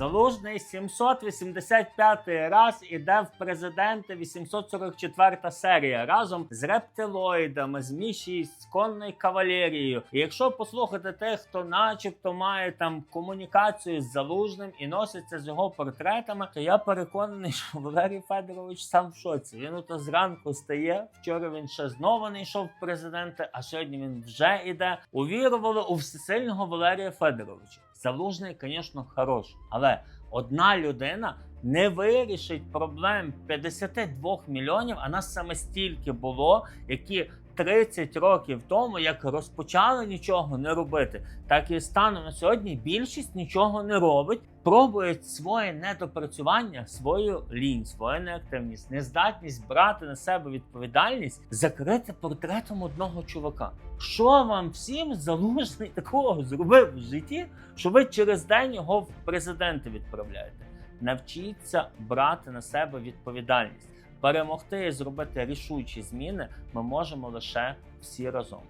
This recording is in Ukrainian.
Залужний 785 раз іде в президенти 844 серія разом з рептилоїдами, з Мі-6, з конною кавалерією. І якщо послухати тих, хто начебто має там комунікацію з залужним і носиться з його портретами, то я переконаний, що Валерій Федорович сам в шоці. Він ото зранку стає. Вчора він ще знову не йшов в президенти, а сьогодні він вже іде. Увірували у всесильного Валерія Федоровича. Залужний, звісно, хорош, але одна людина не вирішить проблем 52 мільйонів, а нас саме стільки було, які 30 років тому, як розпочали нічого не робити, так і станом на сьогодні більшість нічого не робить. Пробують своє недопрацювання, свою лінь, свою неактивність, нездатність брати на себе відповідальність, закрити портретом одного чувака. Що вам всім залужний такого зробив в житті, що ви через день його в президенти відправляєте? Навчіться брати на себе відповідальність. Перемогти і зробити рішучі зміни ми можемо лише всі разом.